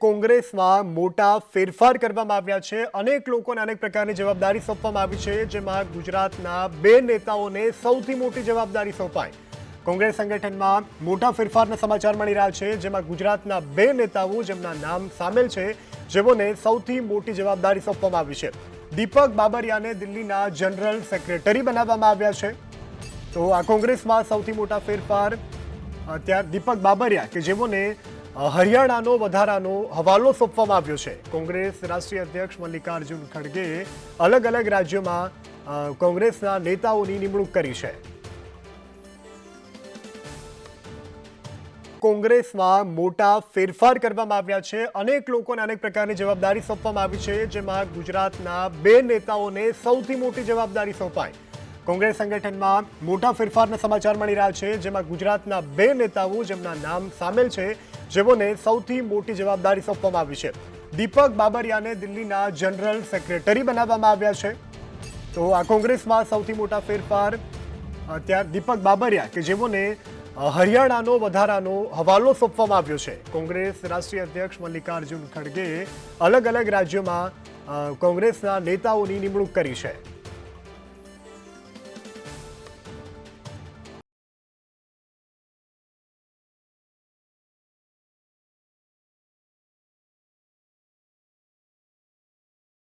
કોંગ્રેસમાં મોટા ફેરફાર કરવામાં આવ્યા છે. અનેક લોકોને અનેક પ્રકારની જવાબદારી સોંપવામાં આવી છે, જેમાં ગુજરાતના બે નેતાઓને સૌથી મોટી જવાબદારી સોંપાઈ. કોંગ્રેસ સંગઠનમાં મોટા ફેરફારના સમાચાર મળી રહ્યા છે, જેમાં ગુજરાતના બે નેતાઓ, જેમના નામ સામેલ છે, જેઓને સૌથી મોટી જવાબદારી સોંપવામાં આવી છે. દીપક બાબરિયાને દિલ્હીના જનરલ સેક્રેટરી બનાવવામાં આવ્યા છે. તો આ કોંગ્રેસમાં સૌથી મોટા ફેરફાર અત્યારે દીપક બાબરિયા, કે જેઓને હરિયાણાનો વધારાનો હવાલો સોંપવામાં આવ્યો છે. કોંગ્રેસ રાષ્ટ્રીય અધ્યક્ષ મલ્લિકાર્જુન ખડગેએ અલગ અલગ રાજ્યોમાં કોંગ્રેસના નેતાઓની નિમણૂક કરી છે. કોંગ્રેસમાં મોટા ફેરફાર કરવામાં આવ્યા છે. અનેક લોકોને અનેક પ્રકારની જવાબદારી સોંપવામાં આવી છે, જેમાં ગુજરાતના બે નેતાઓને સૌથી મોટી જવાબદારી સોંપાઈ. કોંગ્રેસ સંગઠનમાં મોટા ફેરફારના સમાચાર મળી રહ્યા છે, જેમાં ગુજરાતના બે નેતાઓ, જેમના નામ સામેલ છે જેઓને સૌથી મોટી જવાબદારી સોંપવામાં આવી છે. દીપક બાબરિયાને દિલ્હીના જનરલ સેક્રેટરી બનાવવામાં આવ્યા છે. તો આ કોંગ્રેસમાં સૌથી મોટા ફેરફાર ત્યાં દીપક બાબરિયા કે જેઓને હરિયાણાનો વધારાનો હવાલો સોંપવામાં આવ્યો છે. કોંગ્રેસ રાષ્ટ્રીય અધ્યક્ષ મલ્લિકાર્જુન ખડગેએ અલગ અલગ રાજ્યોમાં કોંગ્રેસના નેતાઓની નિમણૂક કરી છે.